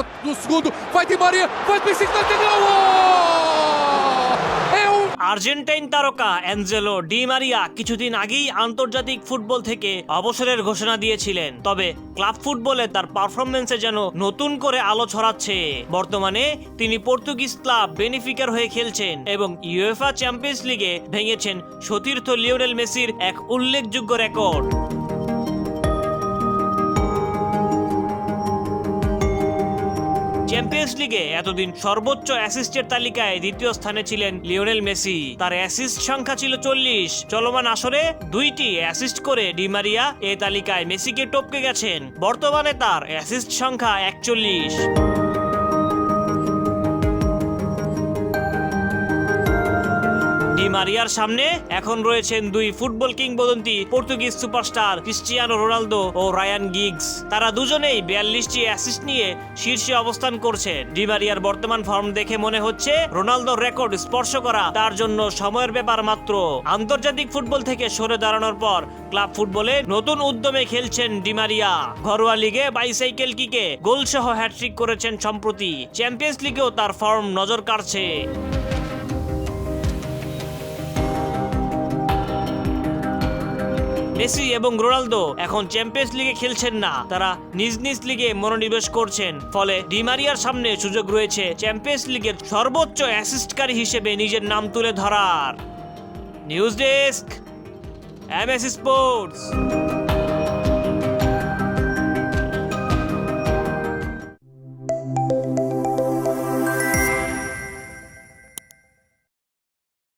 maior do segundo. Vai Di Maria, vai de bicicleta e gol! Argentine তারকা Angelo Di Maria কিছুদিন আগেই আন্তর্জাতিক football থেকে অবসরের ঘোষণা দিয়েছিলেন তবে ক্লাব ফুটবলে তার পারফরমেন্সে যেন নতুন করে আলো ছড়াচ্ছে বর্তমানে তিনি পর্তুগিজ ক্লাব বেনিফিকার হয়ে খেলছেন এবং ইউএফা চ্যাম্পিয়ন্স লিগে ভেঙেছেন সতীর্থ লিওনেল মেসির এক উল্লেখযোগ্য রেকর্ড চ্যাম্পিয়ন্স লিগে এতদিন সর্বোচ্চ অ্যাসিস্টের তালিকায় দ্বিতীয় স্থানে ছিলেন লিওনেল মেসি। তার অ্যাসিস্ট সংখ্যা ছিল চল্লিশ। চলমান আসরে দুইটি অ্যাসিস্ট করে ডিমারিয়া এ তালিকায় মেসিকে টপকে গেছেন। বর্তমানে তার অ্যাসিস্ট সংখ্যা একচল্লিশ। ডি মারিয়ার সামনে এখন রয়েছেন দুই ফুটবল কিংবদন্তি, পর্তুগিজ সুপারস্টার ক্রিস্টিয়ানো রোনালদো ও রায়ান গিগস। তারা দুজনেই বিয়াল্লিশটি অ্যাসিস্ট নিয়ে শীর্ষে অবস্থান করছেন ডি মারিয়ার বর্তমান ফর্ম দেখে মনে হচ্ছে রোনালদোর রেকর্ড স্পর্শ করা তার জন্য সময়ের ব্যাপার মাত্র। আন্তর্জাতিক ফুটবল থেকে সরে দাঁড়ানোর পর ক্লাব ফুটবলে নতুন উদ্যমে খেলছেন ডিমারিয়া ঘরোয়া লিগে বাইসাইকেল কিকে গোলসহ হ্যাট্রিক করেছেন সম্প্রতি। চ্যাম্পিয়ন্স লিগেও তার ফর্ম নজর কাড়ছে। মেসি এবং রোনালদো এখন চ্যাম্পিয়ন্স লিগে খেলছেন না। তারা নিজ নিজ লিগে মনোনিবেশ করছেন। ফলে ডিমারিয়ার সামনে সুযোগ রয়েছে চ্যাম্পিয়ন্স লিগের সর্বোচ্চ অ্যাসিস্টকারী হিসেবে নিজের নাম তুলে ধরার। News desk MS sports.